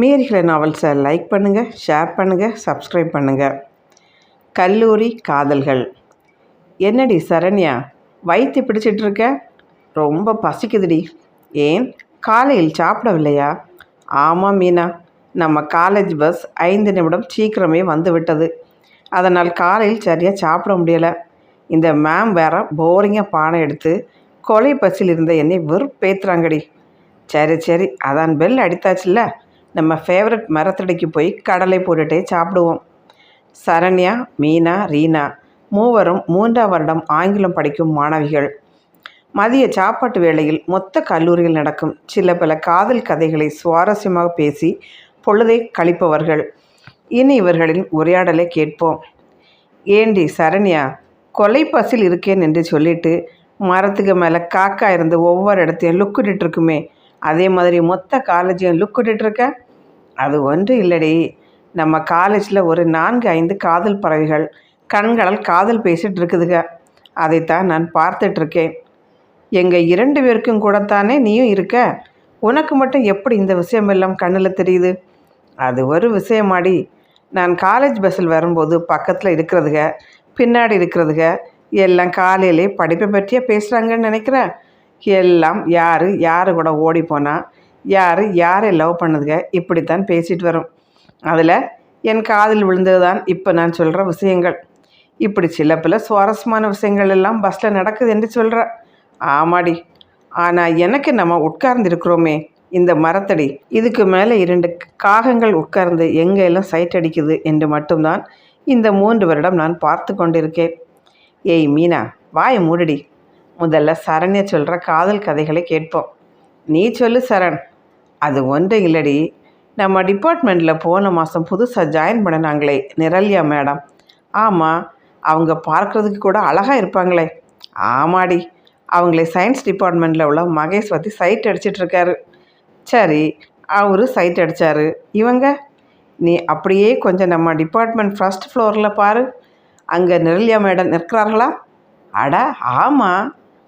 மீறிகளை நாவல்ஸை லைக் பண்ணுங்கள் ஷேர் பண்ணுங்கள் சப்ஸ்கிரைப் பண்ணுங்கள் கல்லூரி காதல்கள். என்னடி சரண்யா வயிற்று பிடிச்சிட்டு இருக்க ரொம்ப பசிக்குதுடி. ஏன்? காலையில் சாப்பிடவில்லையா? ஆமாம் மீனா. நம்ம காலேஜ் பஸ் ஐந்து நிமிடம் சீக்கிரமே வந்து விட்டது. அதனால் காலையில் சரியாக சாப்பிட முடியலை. இந்த மேம் வேற போரிங்காக பானை எடுத்து கொலை பஸ்ஸில் இருந்த என்னை வெறுப்பேற்றுறாங்கடி சரி சரி அதான் பெல் அடித்தாச்சுல்ல. நம்ம ஃபேவரட் மரத்தடிக்கு போய் கடலை போட்டுட்டே சாப்பிடுவோம். சரண்யா மீனா ரீனா மூவரும் மூன்றாம் வருடம் ஆங்கிலம் படிக்கும் மாணவிகள். மதிய சாப்பாட்டு வேளையில் மொத்த கல்லூரியில் நடக்கும் சில பல காதல் கதைகளை சுவாரஸ்யமாக பேசி பொழுதை கழிப்பவர்கள். இனி இவர்களின் உரையாடலை கேட்போம். ஏண்டி சரண்யா கொலைப்பசில் இருக்கேன் என்று சொல்லிட்டு மரத்துக்கு மேலே காக்கா இருந்து ஒவ்வொரு இடத்தையும் லுக்கிட்டு இருக்குமே. அதே மாதிரி மொத்த காலேஜையும் லுக்கிட்டு இருக்க? அது ஒன்று இல்லடி. நம்ம காலேஜில் ஒரு நான்கு ஐந்து காதல் பறவைகள் கண்களால் காதல் பேசிகிட்டு இருக்குதுங்க அதைத்தான் நான் பார்த்துட்ருக்கேன் எங்கள் இரண்டு பேருக்கும் கூடத்தானே நீயும் இருக்க? உனக்கு மட்டும் எப்படி இந்த விஷயம் எல்லாம் கண்ணில் தெரியுது? அது ஒரு விஷயமாடி. நான் காலேஜ் பஸ்ஸில் வரும்போது பக்கத்தில் இருக்கிறதுக பின்னாடி இருக்கிறதுக எல்லாம் காலையிலே படிப்பை பற்றியே பேசுகிறாங்கன்னு நினைக்கிறேன். எல்லாம் யார் யார் கூட ஓடி போனால் யார் யாரை லவ் பண்ணுதுங்க? இப்படித்தான் பேசிட்டு வரும். அதில் என் காதில் விழுந்தது தான் இப்போ நான் சொல்கிற விஷயங்கள். இப்படி சில பல சுவாரஸ்யமான விஷயங்கள் எல்லாம் பஸ்ஸில் நடக்குது என்று சொல்கிற ஆமாடி. ஆனால் எனக்கு நம்ம உட்கார்ந்துருக்கிறோமே இந்த மரத்தடி இதுக்கு மேலே இரண்டு காகங்கள் உட்கார்ந்து எங்கெல்லாம் சைட் அடிக்குது என்று மட்டும்தான் இந்த மூன்று வருடம் நான் பார்த்து கொண்டிருக்கேன். ஏய் மீனா வாய மூடுடி. முதல்ல சரண்ய சொல்கிற காதல் கதைகளை கேட்போம். நீ சொல்லு சரண். அது ஒன்று இல்லடி. நம்ம டிபார்ட்மெண்ட்டில் போன மாதம் புதுசாக ஜாயின் பண்ணினாங்களே நிரல்யா மேடம். ஆமாம் அவங்க பார்க்குறதுக்கு கூட அழகாக இருப்பாங்களே. ஆமாடி அவங்களே சயின்ஸ் டிபார்ட்மெண்ட்டில் உள்ள மகேஷ் பற்றி சைட் அடிச்சிட்ருக்காரு சரி அவர் சைட் அடித்தார் இவங்க நீ அப்படியே கொஞ்சம் நம்ம டிபார்ட்மெண்ட் ஃபஸ்ட் ஃப்ளோரில் பாரு. அங்கே நிரல்யா மேடம் நிற்கிறார்களா? அட ஆமாம்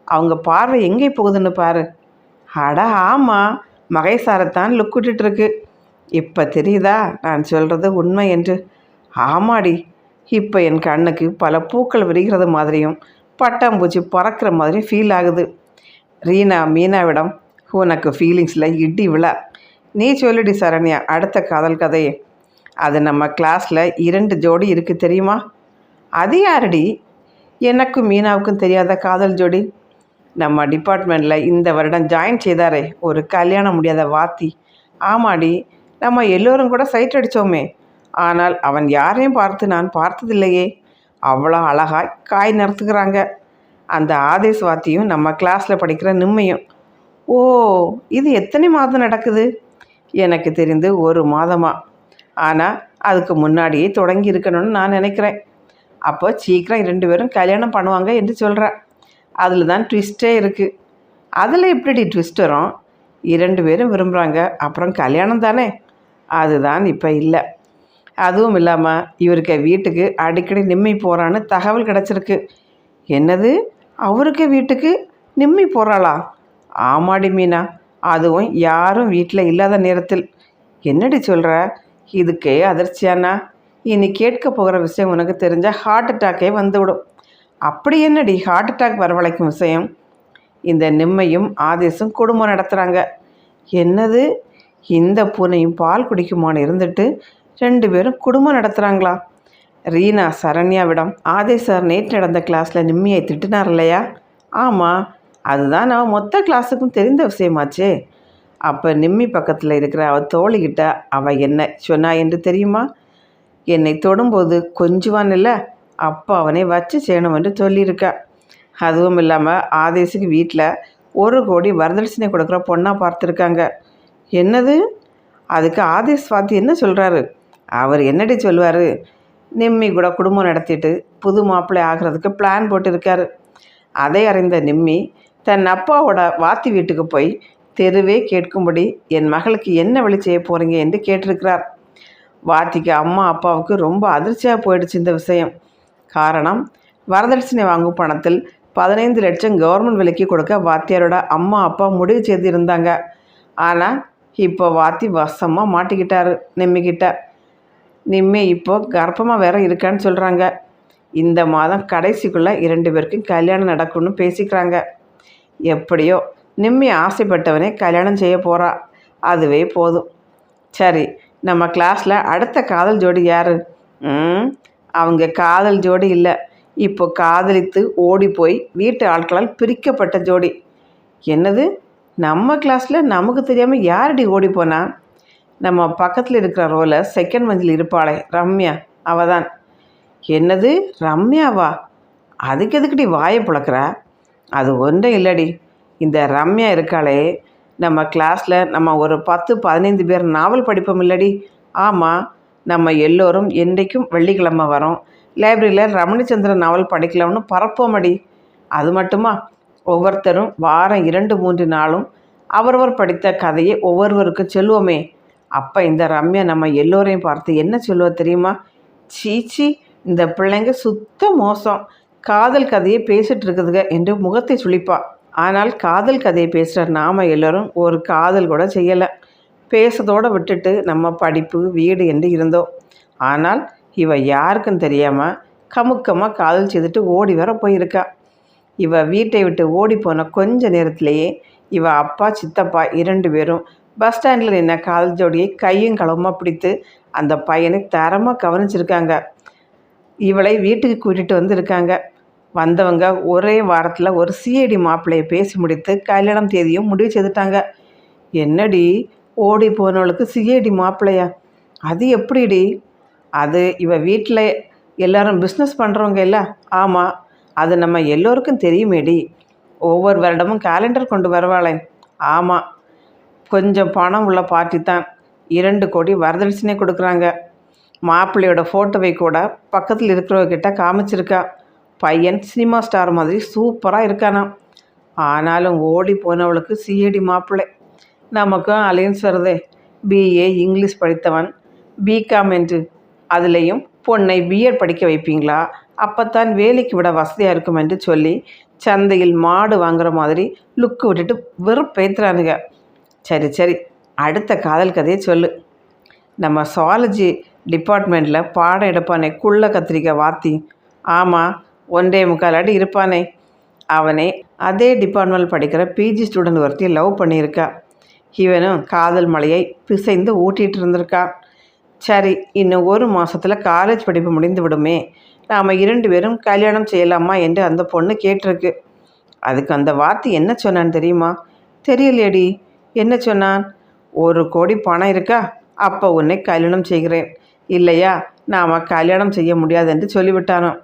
அவங்க பார்வை எங்கே போகுதுன்னு பாரு. அட ஆமாம் மகேசாரத்தான் லுக் விட்டுட்டுருக்கு. இப்போ தெரியுதா? நான் சொல்கிறது உண்மை என்று. ஆமாடி. இப்போ என் கண்ணுக்கு பல பூக்கள் விரிகிறது மாதிரியும் பட்டாம்பூச்சி பறக்கிற மாதிரியும் ஃபீல் ஆகுது. ரீனா மீனாவிடம் உனக்கு ஃபீலிங்ஸில் இடி விழா. நீ சொல்லிடி சரண்யா அடுத்த காதல் கதையை. அது நம்ம கிளாஸில் இரண்டு ஜோடி இருக்குது தெரியுமா? அது யாரடி? எனக்கும் மீனாவுக்கும் தெரியாத காதல் ஜோடி. நம்ம டிபார்ட்மெண்ட்டில் இந்த வருடம் ஜாயின் செய்தாரே ஒரு கல்யாணம் முடியாத வாத்தி. ஆமாடி நம்ம எல்லோரும் கூட சைட் அடித்தோமே ஆனால் அவன் யாரையும் பார்த்து நான் பார்த்ததில்லையே. அவ்வளோ அழகாய் காய் நிறுத்துக்கிறாங்க. அந்த ஆதேஷ் வாத்தியும் நம்ம கிளாஸில் படிக்கிற நிம்மையும். ஓ இது எத்தனை மாதம் நடக்குது? எனக்கு தெரிந்து ஒரு மாதமாக ஆனால் அதுக்கு முன்னாடியே தொடங்கி இருக்கணும்னு நான் நினைக்கிறேன். அப்போ சீக்கிரம் ரெண்டு பேரும் கல்யாணம் பண்ணுவாங்க என்று சொல்கிறேன் அதில் தான் ட்விஸ்ட்டே இருக்குது அதில் எப்படி ட்விஸ்ட் வரும்? இரண்டு பேரும் விரும்புகிறாங்க அப்புறம் கல்யாணம் தானே? அதுதான் இப்போ இல்லை. அதுவும் இல்லாமல் இவருக்கு வீட்டுக்கு அடிக்கடி நிம்மி போகிறான்னு தகவல் கிடச்சிருக்கு. என்னது? அவருக்கு வீட்டுக்கு நிம்மி போகிறாளா ஆமாடி மீனா. அதுவும் யாரும் வீட்டில் இல்லாத நேரத்தில். என்னடி சொல்கிற இதுக்கே அதிர்ச்சியானா இனி கேட்க போகிற விஷயம் உனக்கு தெரிஞ்சால் ஹார்ட் அட்டாக்கே வந்துவிடும். அப்படி என்னடி ஹார்ட் அட்டாக் வரவழைக்கும் விஷயம்? இந்த நிம்மையும் ஆதேசும் குடும்பம் நடத்துகிறாங்க என்னது? இந்த பூனையும் பால் குடிக்குமான்னு இருந்துட்டு ரெண்டு பேரும் குடும்பம் நடத்துகிறாங்களா ரீனா சரண்யாவிடம் ஆதே சார் நேற்று நடந்த கிளாஸில் நிம்மியை திட்டினார் இல்லையா? ஆமாம் அதுதான் நான் மொத்த கிளாஸுக்கும் தெரிந்த விஷயமாச்சே. அப்போ நிம்மி பக்கத்தில் இருக்கிற அவள் தோழிக்கிட்ட அவள் என்ன சொன்னா என்று தெரியுமா? என்னை தொடும்போது கொஞ்சுவான் இல்லை? அப்போ அவனை வச்சு செய்யணும் என்று சொல்லியிருக்கா. அதுவும் இல்லாமல் ஆதேசுக்கு வீட்டில் ஒரு கோடி வரதட்சணை கொடுக்குற பொண்ணாக பார்த்துருக்காங்க. என்னது? அதுக்கு ஆதேஷ் பார்த்து என்ன சொல்கிறாரு அவர் என்னடி சொல்லுவார் நிம்மி கூட குடும்பம் நடத்திட்டு புது மாப்பிள்ளை ஆகிறதுக்கு பிளான் போட்டிருக்காரு. அதை அறிந்த நிம்மி தன் அப்பாவோட வாத்தி வீட்டுக்கு போய் தெருவே கேட்கும்படி என் மகளுக்கு என்ன வழி செய்ய போகிறீங்க என்று கேட்டிருக்கிறார். வாத்திக்கு அம்மா அப்பாவுக்கு ரொம்ப அதிர்ச்சியாக போயிடுச்சு இந்த விஷயம். காரணம் வரதட்சணை வாங்கும் பணத்தில் பதினைந்து லட்சம் கவர்மெண்ட் விலைக்கு கொடுக்க வாத்தியாரோட அம்மா அப்பா முடிவு செய்திருந்தாங்க. ஆனால் இப்போ வாத்தி வசமாக மாட்டிக்கிட்டாரு நிம்மிக்கிட்ட. நிம்மி இப்போ கர்ப்பமாக வேற இருக்கான்னு சொல்கிறாங்க இந்த மாதம் கடைசிக்குள்ளே இரண்டு பேருக்கும் கல்யாணம் நடக்கும்னு பேசிக்கிறாங்க. எப்படியோ நிம்மி ஆசைப்பட்டவனே கல்யாணம் செய்ய போகிறா அதுவே போதும். சரி நம்ம கிளாஸில் அடுத்த காதல் ஜோடி யார்? ம் அவங்க காதல் ஜோடி இல்லை. இப்போ காதலித்து ஓடி போய் வீட்டு ஆட்களால் பிரிக்கப்பட்ட ஜோடி. என்னது? நம்ம கிளாஸில் நமக்கு தெரியாமல் யாரடி ஓடி போனா? நம்ம பக்கத்தில் இருக்கிற ரோல செகண்ட் மஞ்சில் இருப்பாளே ரம்யா. அவ தான் என்னது? ரம்யாவா? அதுக்கு எதுக்குடி வாயை புழக்கிற? அது ஒன்றும் இல்லடி. இந்த ரம்யா இருக்காளே நம்ம கிளாஸில் நம்ம ஒரு பத்து பதினைந்து பேர் நாவல் படிப்போம் இல்லடி. ஆமாம் நம்ம எல்லோரும் என்றைக்கும் வெள்ளிக்கிழமை வரோம். லைப்ரரியில் ரமணிச்சந்திரன் நாவல் படிக்கலாம்னு பரப்போமடி அது மட்டுமா? ஒவ்வொருத்தரும் வாரம் இரண்டு மூன்று நாளும் அவரவர் படித்த கதையை ஒவ்வொருவருக்கும் சொல்லுவோமே. அப்போ இந்த ரம்யா நம்ம எல்லோரையும் பார்த்து என்ன சொல்லுவா தெரியுமா? சீச்சி இந்த பிள்ளைங்க சுத்த மோசம். காதல் கதையை பேசிட்டு இருக்குதுங்க என்று முகத்தை சுழிப்பா ஆனால் காதல் கதையை பேசுகிற நாம எல்லோரும் ஒரு காதல் கூட செய்யலை. பேசுறதோடு விட்டுட்டு நம்ம படிப்பு வீடு என்று இருந்தோம். ஆனால் இவ யாருக்கும் தெரியாமல் கமுக்கமாக காதல் செய்துட்டு ஓடி வர போயிருக்கா. இவ வீட்டை விட்டு ஓடி போன கொஞ்ச நேரத்திலேயே இவ அப்பா சித்தப்பா இரண்டு பேரும் பஸ் ஸ்டாண்டில் நின்ன காதல் ஜோடியை கையும் களவுமாக பிடித்து அந்த பையனை தரமாக கவனிச்சிருக்காங்க. இவளை வீட்டுக்கு கூட்டிகிட்டு வந்திருக்காங்க. வந்தவங்க ஒரே வாரத்தில் ஒரு சிஐடி மாப்பிள்ளையை பேசி முடித்து கல்யாணம் தேதியும் முடிவு செய்துட்டாங்க. என்னடி ஓடி போனவளுக்கு சிஏடி மாப்பிள்ளையா? அது எப்படிடி? அது இவ வீட்டில் எல்லாரும் பிஸ்னஸ் பண்ணுறவங்க இல்லை? ஆமாம் அது நம்ம எல்லோருக்கும் தெரியுமேடி. ஒவ்வொரு வருடமும் கேலண்டர் கொண்டு வருவாளே. ஆமாம் கொஞ்சம் பணம் உள்ள பார்ட்டி தான். இரண்டு கோடி வரதட்சணை கொடுக்குறாங்க. மாப்பிள்ளையோட ஃபோட்டோவை கூட பக்கத்தில் இருக்கிறவர்கிட்ட காமிச்சிருக்கா. பையன் சினிமா ஸ்டார் மாதிரி சூப்பராக இருக்கானாம். ஆனாலும் ஓடி போனவளுக்கு சிஐடி மாப்பிள்ளை. நமக்கும் அலையன்ஸ் வருதே. பிஏ இங்கிலீஷ் படித்தவன். பிகாம் என்று அதுலேயும் பொண்ணை பிஎட் படிக்க வைப்பீங்களா? அப்போத்தான் வேலைக்கு விட வசதியாக இருக்கும் என்று சொல்லி சந்தையில் மாடு வாங்குற மாதிரி லுக்கு விட்டுட்டு வெறுப்பேத்துறானுங்க. சரி சரி அடுத்த காதல் கதையை சொல்லு. நம்ம சுவாலஜி டிபார்ட்மெண்ட்டில் பாடம் எடுப்பானே குள்ள கத்திரிக்காய் வாத்தி. ஆமாம் ஒன்றே முக்கால் அடி இருப்பானே. அவனே அதே டிபார்ட்மெண்ட் படிக்கிற பிஜி ஸ்டூடெண்ட் ஒருத்தையும் லவ் பண்ணியிருக்கா. இவனும் காதல் மலையை பிசைந்து ஊட்டிகிட்டு இருந்திருக்கான் சரி இன்னும் ஒரு மாதத்தில் காலேஜ் படிப்பு முடிந்து விடுமே. நாம் இரண்டு பேரும் கல்யாணம் செய்யலாமா என்று அந்த பொண்ணு கேட்டிருக்கு. அதுக்கு அந்த வார்த்தை என்ன சொன்னான்னு தெரியுமா? தெரியலையடி. என்ன சொன்னான்? ஒரு கோடி பணம் இருக்கா? அப்போ உன்னை கல்யாணம் செய்கிறேன். இல்லையா? நாம் கல்யாணம் செய்ய முடியாது என்று சொல்லிவிட்டானோ.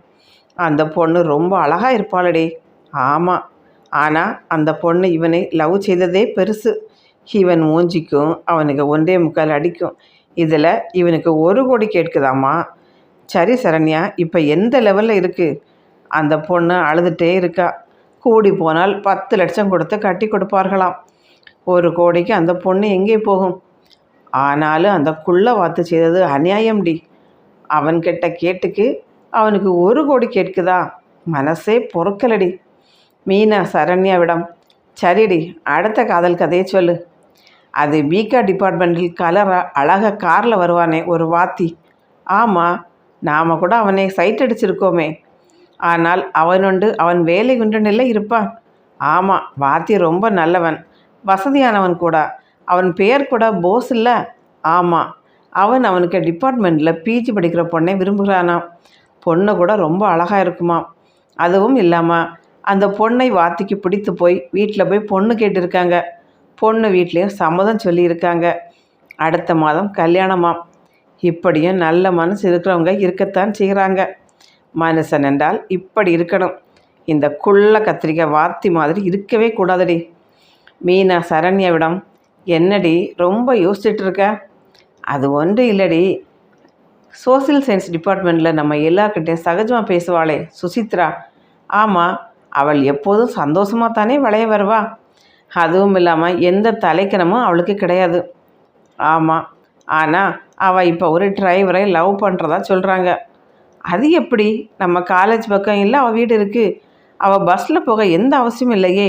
அந்த பொண்ணு ரொம்ப அழகாக இருப்பாளடி. ஆமாம் ஆனால் அந்த பொண்ணு இவனை லவ் செய்ததே பெருசு. இவன் மூஞ்சிக்கும் அவனுக்கு ஒன்றே முக்கால் அடிக்கும். இதில் இவனுக்கு ஒரு கோடி கேட்குதாம்மா சரி சரண்யா இப்போ எந்த லெவலில் இருக்குது அந்த பொண்ணு அழுதுகிட்டே இருக்கா. கூடி போனால் பத்து லட்சம் கொடுத்து கட்டி கொடுப்பார்களாம். ஒரு கோடிக்கு அந்த பொண்ணு எங்கே போகும்? ஆனாலும் அந்த குள்ள வாத்து செய்தது அநியாயம்டி அவன்கிட்ட கேட்டுக்கு அவனுக்கு ஒரு கோடி கேட்குதா? மனசே பொறுக்கலடி. மீனா சரண்யாவிடம் சரிடி அடுத்த காதல் கதையை சொல்லு. அது பிகா டிபார்ட்மெண்ட்டில் கலராக அழகாக காரில் வருவானே ஒரு வாத்தி. ஆமாம் நாம் கூட அவனை சைட் அடிச்சிருக்கோமே. ஆனால் அவனுண்டு அவன் வேலை குண்டனில் இருப்பான். ஆமாம் வாத்தி ரொம்ப நல்லவன் வசதியானவன் கூட. அவன் பெயர் கூட போஸ் இல்லை. ஆமாம் அவன் அவனுக்கு டிபார்ட்மெண்ட்டில் பிஜி படிக்கிற பொண்ணை விரும்புகிறானாம் பொண்ணு கூட ரொம்ப அழகாக இருக்குமா? அதுவும் இல்லாமல் அந்த பொண்ணை வாத்திக்கு பிடித்து போய் வீட்டில் போய் பொண்ணு கேட்டிருக்காங்க. பொண்ணு வீட்லேயும் சம்மதம் சொல்லியிருக்காங்க. அடுத்த மாதம் கல்யாணமாம் இப்படியும் நல்ல மனசு இருக்கிறவங்க இருக்கத்தான் செய்கிறாங்க மனுஷன் என்றால் இப்படி இருக்கணும். இந்த குள்ள கத்திரிக்காய் வாத்தி மாதிரி இருக்கவே கூடாதடி. மீனா சரண்யாவிடம் என்னடி ரொம்ப யோசிச்சுட்டு இருக்க? அது ஒன்றும் இல்லடி. சோசியல் சயின்ஸ் டிபார்ட்மெண்ட்டில் நம்ம எல்லாருக்கிட்டையும் சகஜமாக பேசுவாளே சுசித்ரா. ஆமாம் அவள் எப்போதும் சந்தோஷமாக தானே விளைய வருவா? அதுவும் இல்லாமல் எந்த தலைக்கணமும் அவளுக்கு கிடையாது. ஆமாம் ஆனால் அவள் இப்போ ஒரு டிரைவரை லவ் பண்ணுறதா சொல்கிறாங்க அது எப்படி? நம்ம காலேஜ் பக்கம் இல்லை அவள் வீடு இருக்குது அவள் பஸ்ஸில் போக எந்த அவசியமும் இல்லையே.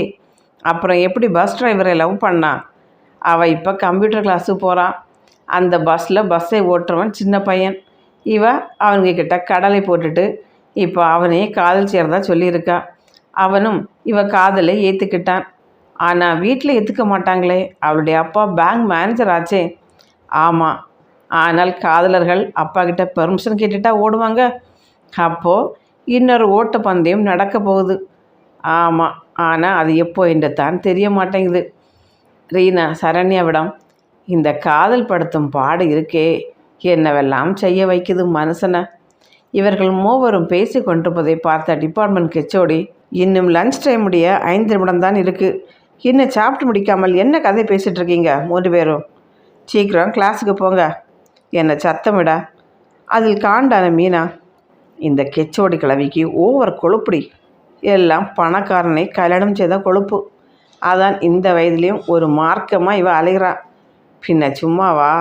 அப்புறம் எப்படி பஸ் டிரைவரை லவ் பண்ணா? அவள் இப்போ கம்ப்யூட்டர் கிளாஸுக்கு போகிறான் அந்த பஸ்ஸில் பஸ்ஸை ஓட்டுறவன் சின்ன பையன். இவ அவங்க கிட்ட கடலை போட்டுட்டு இப்போ அவனையே காதல் சேர்ந்தா சொல்லியிருக்கா. அவனும் இவ காதலை ஏற்றுக்கிட்டான் ஆனால் வீட்டில் எதுக்க மாட்டாங்களே? அவளுடைய அப்பா பேங்க் மேனேஜர் ஆச்சே. ஆமாம் ஆனால் காதலர்கள் அப்பா கிட்ட பெர்மிஷன் கேட்டுட்டா ஓடுவாங்க. அப்போது இன்னொரு ஓட்ட பந்தயம் நடக்க போகுது. ஆமாம் ஆனால் அது எப்போ என்று தான் தெரிய மாட்டேங்குது. ரீனா சரண்யாவிடம் இந்த காதல் படுத்தும் பாடு இருக்கே. என்னவெல்லாம் செய்ய வைக்குது மனுஷனை இவர்கள் மூவரும் பேசி கொண்டிருப்பதை பார்த்த டிபார்ட்மெண்ட் கெச்சோடி இன்னும் லஞ்ச் டைமுடைய ஐந்து நிமிடம் தான் இருக்குது இன்னும் சாப்பிட்டு முடிக்காமல் என்ன கதை பேசிகிட்டு இருக்கீங்க மூன்று பேரும். சீக்கிரம் கிளாஸுக்கு போங்க. என்னை சத்தமிட அதில் காண்டான மீனா இந்த கெச்சோடி கிழவிக்கு ஓவர் கொழுப்புடி. எல்லாம் பணக்காரனை கல்யாணம் செய்த கொழுப்பு. அதான் இந்த வயதுலேயும் ஒரு மார்க்கமாக இவ அலைகிறான் பின்ன சும்மாவா?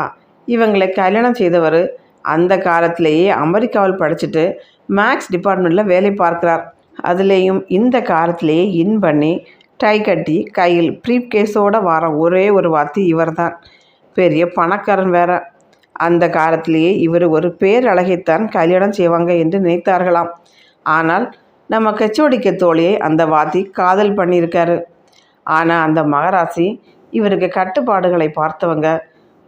இவங்களை கல்யாணம் செய்தவர் அந்த காலத்திலேயே அமெரிக்காவில் படிச்சுட்டு மேக்ஸ் டிபார்ட்மெண்ட்டில் வேலை பார்க்கிறார். அதுலேயும் இந்த காலத்திலேயே இன் பண்ணி டை கட்டி கையில் ப்ரீப் கேஸோடு வர ஒரே ஒரு வார்த்தை இவர் தான் பெரிய பணக்காரன் வேற. அந்த காலத்திலேயே இவர் ஒரு பேரழகைத்தான் கல்யாணம் செய்வாங்க என்று நினைத்தார்களாம். ஆனால் நம்ம கச்சோடிக்க தோழியை அந்த வாத்தி காதல் பண்ணியிருக்காரு. ஆனால் அந்த மகராசி இவருக்கு கட்டுப்பாடுகளை பார்த்தவங்க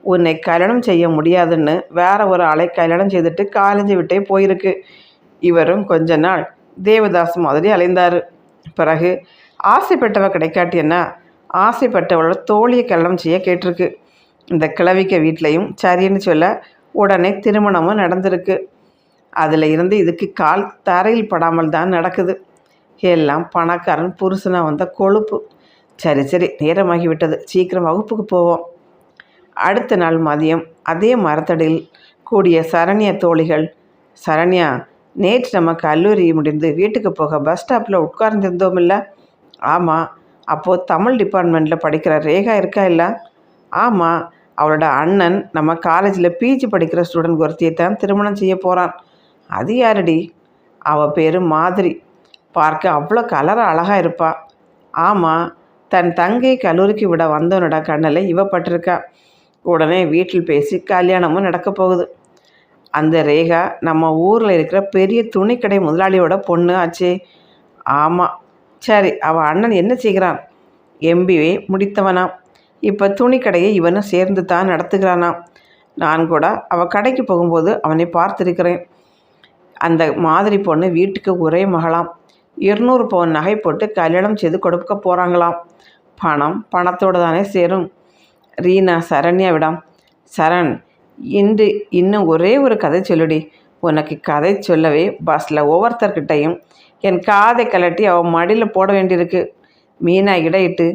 உன்னை கல்யாணம் செய்ய முடியாதுன்னு வேற ஒரு ஆளை கல்யாணம் செய்துட்டு காலேஜ் விட்டே போயிருக்கு. இவரும் கொஞ்ச நாள் தேவதாஸ் மாதிரி அலைந்தார். பிறகு ஆசைப்பட்டவ கிடைக்காட்டி என்ன? ஆசைப்பட்டவளோட தோழியை கல்யாணம் செய்ய கேட்டிருக்கு. இந்த கிளவிக்க வீட்லேயும் சரின்னு சொல்ல உடனே திருமணமும் நடந்திருக்கு. அதில் இருந்து இதுக்கு கால் தரையில் படாமல் தான் நடக்குது. எல்லாம் பணக்காரன் புருஷனாக வந்த கொழுப்பு. சரி சரி நேரமாகி விட்டது சீக்கிரம் வகுப்புக்கு போவோம். அடுத்த நாள் மதியம் அதே மரத்தடியில் கூடிய சரண்யா தோழிகள் சரண்யா நேற்று நம்ம கல்லூரி முடிந்து வீட்டுக்கு போக பஸ் ஸ்டாப்பில் உட்கார்ந்திருந்தோம் இல்லை ஆமாம் அப்போது தமிழ் டிபார்ட்மெண்ட்டில் படிக்கிற ரேகா இருக்கா இல்லை? ஆமாம் அவளோட அண்ணன் நம்ம காலேஜில் பிஜி படிக்கிற ஸ்டூடெண்ட் ஒருத்தியை தான் திருமணம் செய்ய போகிறான் அது யாரடி? அவள் பேர் மாதிரி. பார்க்க அவ்வளோ கலராக அழகாக இருப்பா. ஆமாம் தன் தங்கை கல்லூரிக்கு விட வந்தவனோட கண்ணில் இவ பட்டிருக்கா. உடனே வீட்டில் பேசி கல்யாணமும் நடக்க போகுது. அந்த ரேகா நம்ம ஊரில் இருக்கிற பெரிய துணிக்கடை முதலாளியோட பொண்ணு ஆச்சே. ஆமாம் சரி அவள் அண்ணன் என்ன செய்கிறான்? எம்பிஏ முடித்தவனாம் இப்போ துணிக்கடையை இவனும் சேர்ந்து தான் நடத்துகிறானாம் நான் கூட அவள் கடைக்கு போகும்போது அவனை பார்த்துருக்கிறேன். அந்த மாதிரி பொண்ணு வீட்டுக்கு ஒரே மகளாம். இருநூறு பவுன் நகை போட்டு கல்யாணம் செய்து கொடுக்க போகிறாங்களாம் பணம் பணத்தோடு தானே சேரும். ரீனா சரண்யாவிடம் சரண் இன்று இன்னும் ஒரே ஒரு கதை சொல்லுடி. உனக்கு கதை சொல்லவே பஸ்ஸில் ஒவ்வொருத்தர்கிட்டையும் என் காதை கலட்டி அவன் மடியில் போட வேண்டியிருக்கு. மீனா இடையிட்டு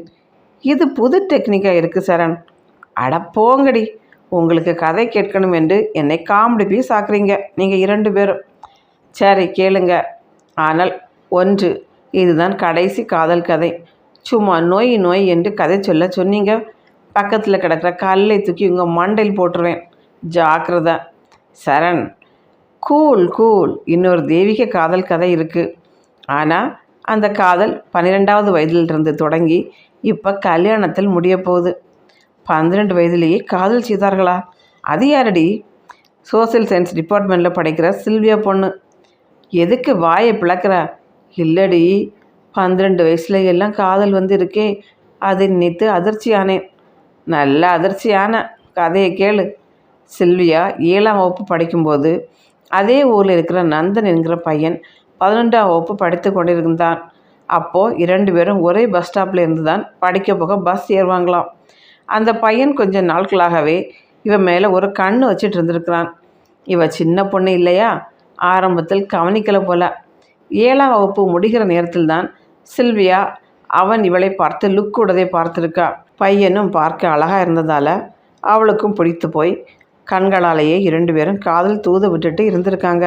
இது புது டெக்னிக்காக இருக்குது சரண். அடப்போங்கடி போங்கடி. உங்களுக்கு கதை கேட்கணும் என்று என்னை காமெடி பீஸ் ஆக்குறீங்க நீங்கள் இரண்டு பேரும். சரி கேளுங்க. ஆனால் ஒன்று இதுதான் கடைசி காதல் கதை. சும்மா நோய் நோய் என்று கதை சொல்ல சொன்னீங்க. பக்கத்தில் கிடக்கிற கல்லை தூக்கி உங்கள் மண்டையில் போட்டுருவேன். ஜாக்கிரதை. சரண் கூல் கூல் இன்னொரு தெய்வீக காதல் கதை இருக்குது ஆனால் அந்த காதல் பன்னிரெண்டாவது வயதிலிருந்து தொடங்கி இப்போ கல்யாணத்தில் முடிய போகுது பன்னிரெண்டு வயதிலேயே காதல் செய்தார்களா? அது யாரடி? சோசியல் சயின்ஸ் டிபார்ட்மெண்ட்டில் படிக்கிற சில்வியா பொண்ணு. எதுக்கு வாயை பிளக்கிறா? இல்லடி பன்னிரெண்டு வயசுல எல்லாம் காதல் வந்து இருக்கே அதை நினைத்து அதிர்ச்சியானேன் நல்ல அதிர்ச்சியான கதையை கேளு. சில்வியா ஏழாம் வகுப்பு படிக்கும்போது அதே ஊரில் இருக்கிற நந்தன் என்கிற பையன் பதினொன்றாம் வகுப்பு படித்து கொண்டிருந்தான். அப்போது இரண்டு பேரும் ஒரே பஸ் ஸ்டாப்பில் இருந்து தான் படிக்க போக பஸ் ஏறுவாங்களாம். அந்த பையன் கொஞ்ச நாட்களாகவே இவன் மேலே ஒரு கண் வச்சுட்டு இருந்திருக்கிறான். இவ சின்ன பொண்ணு இல்லையா? ஆரம்பத்தில் கவனிக்கலை போல. ஏழாம் வகுப்பு முடிகிற நேரத்தில் தான் சில்வியா அவன் இவளை பார்த்து லுக் உடதை பார்த்துருக்கா. பையனும் பார்க்க அழகாக இருந்ததால் அவளுக்கும் பிடித்து போய் கண்களாலேயே இரண்டு பேரும் காதல் தூது விட்டுட்டு இருந்திருக்காங்க.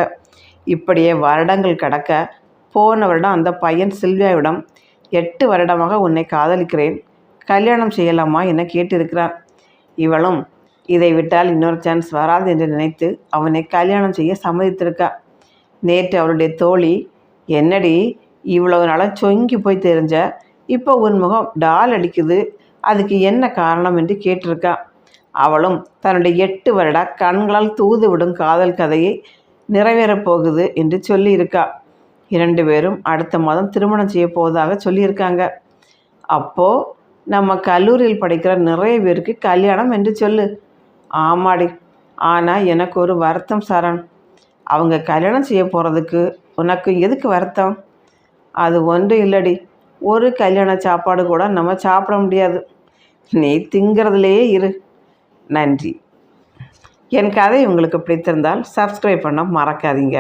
இப்படியே வருடங்கள் கடக்க போன வருடம் அந்த பையன் சில்வியாவிடம் எட்டு வருடமாக உன்னை காதலிக்கிறேன். கல்யாணம் செய்யலாமா? என கேட்டிருக்கிறான். இவளும் இதை விட்டால் இன்னொரு சான்ஸ் வராது என்று நினைத்து அவனை கல்யாணம் செய்ய சம்மதித்திருக்கா. நேற்று அவளுடைய தோழி என்னடி இவ்வளவு நாளாக சொங்கி போய் தெரிஞ்ச இப்போ உன் முகம் டால் அடிக்குது. அதுக்கு என்ன காரணம்? என்று கேட்டிருக்கா. அவளும் தன்னுடைய எட்டு வருட கண்களால் தூது விடும் காதல் கதையை நிறைவேறப் போகுது என்று சொல்லியிருக்கா. இரண்டு பேரும் அடுத்த மாதம் திருமணம் செய்ய போவதாக சொல்லியிருக்காங்க. அப்போது நம்ம கல்லூரியில் படிக்கிற நிறைய பேருக்கு கல்யாணம் என்று சொல்லு. ஆமாடி ஆனால் எனக்கு ஒரு வருத்தம் சரண். அவங்க கல்யாணம் செய்ய போகிறதுக்கு உனக்கு எதுக்கு வருத்தம்? அது ஒன்று இல்லடி ஒரு கல்யாண சாப்பாடு கூட நம்ம சாப்பிட முடியாது. நீ திங்கிறதுலையே இரு. நன்றி. என் கதை உங்களுக்கு பிடித்திருந்தால் சப்ஸ்கிரைப் பண்ண மறக்காதீங்க.